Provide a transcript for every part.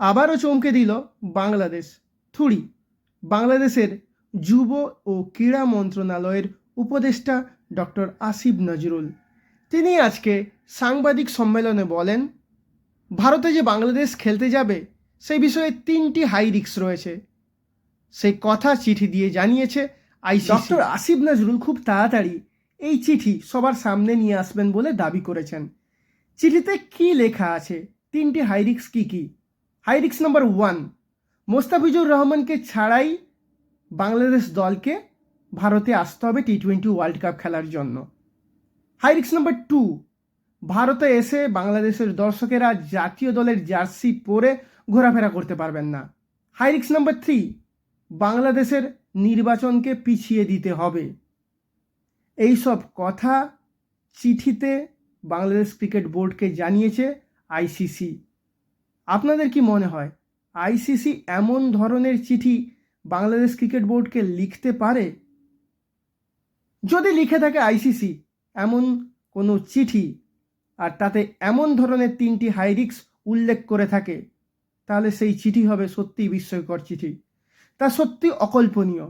আবারও চমকে দিল বাংলাদেশ। থুড়ি, বাংলাদেশের যুব ও ক্রীড়া মন্ত্রণালয়ের উপদেষ্টা ডক্টর আসিফ নজরুল। তিনি আজকে সাংবাদিক সম্মেলনে বলেন, ভারতে যে বাংলাদেশ খেলতে যাবে সেই বিষয়ে তিনটি হাই রিস্ক রয়েছে। সেই কথা চিঠি দিয়ে জানিয়েছে আই ডক্টর আসিফ নজরুল খুব তাড়াতাড়ি এই চিঠি সবার সামনে নিয়ে আসবেন বলে দাবি করেছেন। চিঠিতে কি লেখা আছে? তিনটি হাই রিস্ক কী কী? হাই রিক্স নাম্বার ওয়ান মোস্তাফিজুর রহমানকে ছাড়াই বাংলাদেশ দলকে ভারতে আসতে হবে টি টোয়েন্টি ওয়ার্ল্ড কাপ খেলার জন্য। হাই রিক্স নাম্বার টু ভারতে এসে বাংলাদেশের দর্শকেরা জাতীয় দলের জার্সি পরে ঘোরাফেরা করতে পারবেন না। হাই রিক্স নাম্বার থ্রি বাংলাদেশের নির্বাচনকে পিছিয়ে দিতে হবে। এই সব কথা চিঠিতে বাংলাদেশ ক্রিকেট বোর্ডকে জানিয়েছে আইসিসি আপনাদের কি মনে হয় আইসিসি এমন ধরনের চিঠি বাংলাদেশ ক্রিকেট বোর্ডকে লিখতে পারে? যদি লিখে থাকে আইসিসি এমন কোনো চিঠি আর তাতে এমন ধরনের তিনটি হাইরিক্স উল্লেখ করে থাকে, তাহলে সেই চিঠি হবে সত্যিই বিস্ময়কর চিঠি। তা সত্যি অকল্পনীয়।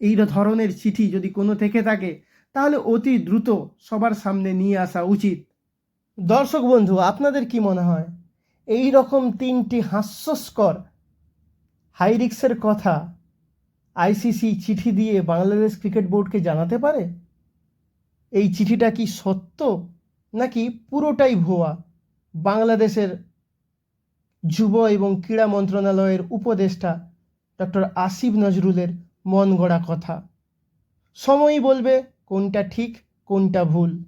এই ধরনের চিঠি যদি কোনো থেকে থাকে, তাহলে অতি দ্রুত সবার সামনে নিয়ে আসা উচিত। দর্শক বন্ধু, আপনাদের কি মনে হয়? এই রকম তিনটি হাস্যস্কর হাইরিক্সের কথা আইসিসি চিঠি দিয়ে বাংলাদেশ ক্রিকেট বোর্ডকে জানাতে পারে? এই চিঠিটা কি সত্য নাকি পুরোটাই ভুয়া? বাংলাদেশের যুব এবং ক্রীড়া মন্ত্রণালয়ের উপদেষ্টা ডক্টর আসিফ নজরুলের মন গড়া কথা। সময়ই বলবে কোনটা ঠিক, কোনটা ভুল।